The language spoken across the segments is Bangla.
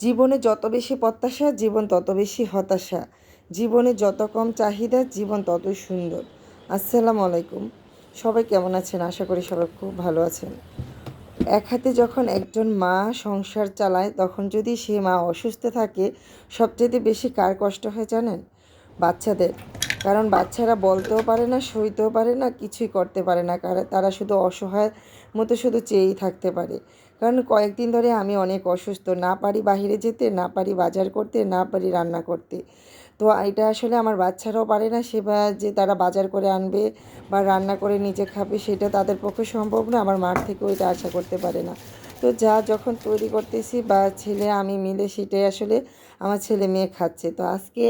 জীবনে যত বেশি প্রত্যাশা, জীবন তত বেশি হতাশা। জীবনে যত কম চাহিদা, জীবন ততই সুন্দর। আসসালামু আলাইকুম। সবাই কেমন আছেন? আশা করি সবাই খুব ভালো আছেন। এক হাতে যখন একজন মা সংসার চালায়, তখন যদি সে মা অসুস্থ থাকে সবচেয়ে বেশি কার কষ্ট হয় জানেন? বাচ্চাদের। কারণ বাচ্চারা বলতেও পারে না, সইতেও পারে না, কিছুই করতে পারে না। কারণ তারা শুধু অসহায় মতো শুধু চেয়েই থাকতে পারে। কারণ কয়েকদিন ধরে আমি অনেক অসুস্থ, না পারি বাইরে যেতে, না পারি বাজার করতে, না পারি রান্না করতে। তো এটা আসলে আমার বাচ্চারাও পারে না, সে যে তারা বাজার করে আনবে বা রান্না করে নিজে খাবে সেটা তাদের পক্ষে সম্ভব না, আমার মার থেকেও এটা আশা করতে পারে না। তো যা যখন তৈরি করতেছি বা ছেলে আমি মিলে সেটাই আসলে আমার ছেলে মেয়ে খাচ্ছে। তো আজকে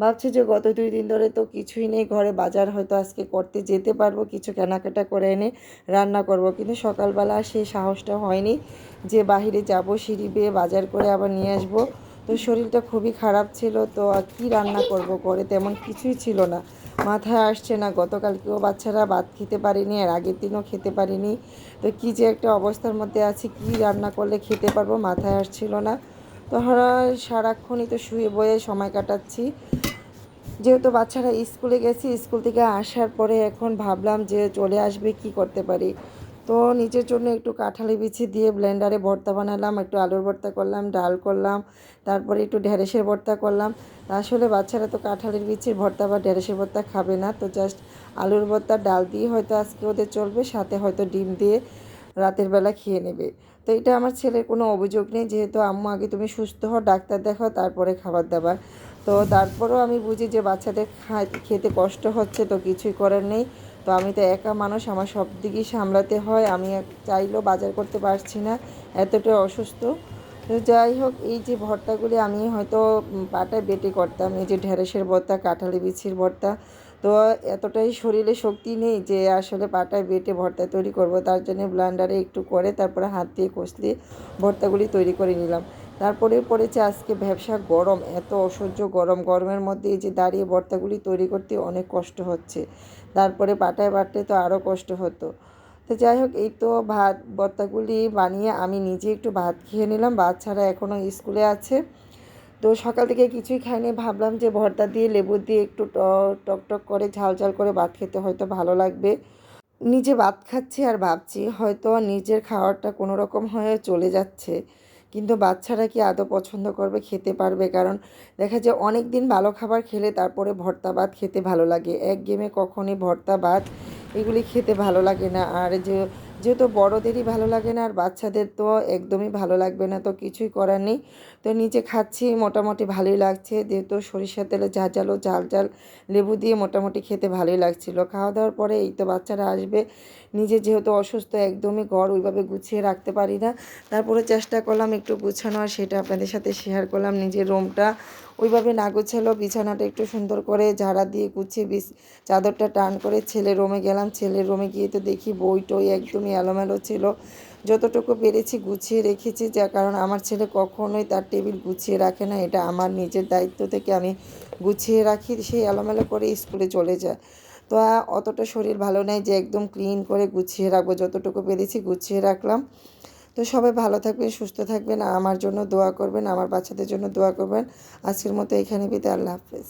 ভাবছি যে গত দুই দিন ধরে তো কিছুই নেই, ঘরে বাজার হয়তো আজকে করতে যেতে পারব, কিছু কেনাকাটা করে এনে রান্না করব। কিন্তু সকালবেলা সেই সাহসটা হয়নি যে বাহিরে যাব, সিঁড়ি বেয়ে বাজার করে আবার নিয়ে আসব। তো শরীরটা খুবই খারাপ ছিল, তো আর কী রান্না করব করে তেমন কিছুই ছিল না। মাথায় আসছে না, গতকালকেও বাচ্চারা ভাত খেতে পারিনি, আর আগের দিনও খেতে পারিনি। তো কী যে একটা অবস্থার মধ্যে আছি, কী রান্না করলে খেতে পারব মাথায় আসছিল না। তো সারাক্ষণই তো শুয়ে বয়ে সময় কাটাচ্ছি। যেহেতু বাচ্চারা স্কুলে গেছি, স্কুল থেকে আসার পরে এখন ভাবলাম যে চলে আসবে, কি করতে পারি? তো নিজের জন্য একটু কাঁঠালি বিছি দিয়ে ব্লেন্ডারে ভর্তা বানালাম, একটু আলুর ভর্তা করলাম, ডাল করলাম, তারপরে একটু ঢেঁড়সের ভর্তা করলাম। আসলে বাচ্চারা তো কাঁঠালের বিচির ভর্তা বা ঢেঁড়সের ভর্তা খাবে না, তো জাস্ট আলুর ভর্তা, ডাল দিয়ে হয়তো আজকে ওদের চলবে, সাথে হয়তো ডিম দিয়ে রাতের বেলা খেয়ে নেবে। তো এটা আমার ছেলের কোনো অভিযোগ নেই, যেহেতু আম্মু আগে তুমি সুস্থ হও, ডাক্তার দেখাও, তারপরে খাবার দাবার। তো তারপরেও আমি বুঝি যে বাচ্চাদের খেতে কষ্ট হচ্ছে তো কিছুই করার নেই। তো আমি তো একা মানুষ, আমার সব দিকেই সামলাতে হয়। আমি চাইলেও বাজার করতে পারছি না, এতটা অসুস্থ। তো যাই হোক, এই যে ভর্তাগুলি আমি হয়তো পাটায় বেটে করতাম, এই যে ঢেঁড়সের ভর্তা, কাঁঠালি বিছির ভর্তা। তো এতটাই শরীরে শক্তি নেই যে আসলে পাটায় বেটে ভর্তা তৈরি করব। তার জন্য ব্লান্ডারে একটু করে তারপরে হাত দিয়ে কষলে ভর্তাগুলি তৈরি করে নিলাম। তারপরে পড়েছে আজকে ব্যবসা গরম, এত অসহ্য গরম। গরমের মধ্যে এই যে দাঁড়িয়ে ভর্তাগুলি তৈরি করতে অনেক কষ্ট হচ্ছে। তারপরে পাটায় বাটতে তো আরও কষ্ট হতো। তো যাই হোক, এই তো ভাত ভর্তাগুলি বানিয়ে আমি নিজে একটু ভাত খেয়ে নিলাম। বাচ্চারা এখনও স্কুলে আছে। তো সকাল থেকে কিছুই খাইনি। ভাবলাম যে ভর্তা দিয়ে, লেবু দিয়ে একটু টক টক করে ঝাল ঝাল করে ভাত খেতে হয়তো ভালো লাগবে। নিজে ভাত খাচ্ছি আর ভাবছি হয়তো নিজের খাওয়ারটা কোনো রকম হয়ে চলে যাচ্ছে। কিন্তু বাচ্চারা কি আদৌ পছন্দ করবে? খেতে পারবে। কারণ দেখা যায় অনেক দিন ভালো খাবার খেলে তারপরে ভর্তা ভাত খেতে ভালো লাগে। এক গেমে কখনই ভর্তা ভাত এগুলি খেতে ভালো লাগে না। আর যে যেহেতু বড়োদেরই ভালো লাগে না আর বাচ্চাদের তো একদমই ভালো লাগবে না, তো কিছুই করার নেই। তো নিচে খাচ্ছি, মোটামুটি ভালোই লাগছে। যেহেতু সরিষার তেলে ঝাঁঝালো ঝাল ঝাল লেবু দিয়ে মোটামুটি খেতে ভালোই লাগছিল। খাওয়া দাওয়ার পরে এই তো বাচ্চারা আসবে। নিজে যেহেতু অসুস্থ, একদমই ঘর ওইভাবে গুছিয়ে রাখতে পারি না। তারপরে চেষ্টা করলাম একটু গুছানো, আর সেটা আপনাদের সাথে শেয়ার করলাম। নিজের রুমটা ওইভাবে না গুছালো, বিছানাটা একটু সুন্দর করে ঝাড়া দিয়ে গুছিয়ে বিছ চাদরটা টান করে ছেলে রুমে গেলাম। ছেলের রুমে গিয়ে তো দেখি বই টই একদমই এলোমেলো ছিল। যতটুকু পেরেছি গুছিয়ে রেখেছি যা কারণ আমার ছেলে কখনোই তার টেবিল গুছিয়ে রাখে না। এটা আমার নিজের দায়িত্ব থেকে আমি গুছিয়ে রাখি সেই এলোমেলো করে স্কুলে চলে যায়। তো অতটা শরীর ভালো নেই যে একদম ক্লিন করে গুছিয়ে রাখব। যতটুকু পেরেছি গুছিয়ে রাখলাম। তো সবাই ভালো থাকবেন, সুস্থ থাকবেন। আমার জন্য দোয়া করবেন, আমার বাচ্চাদের জন্য দোয়া করবেন। আজকের মতো এখানে বিদায়, আল্লাহ হাফেজ।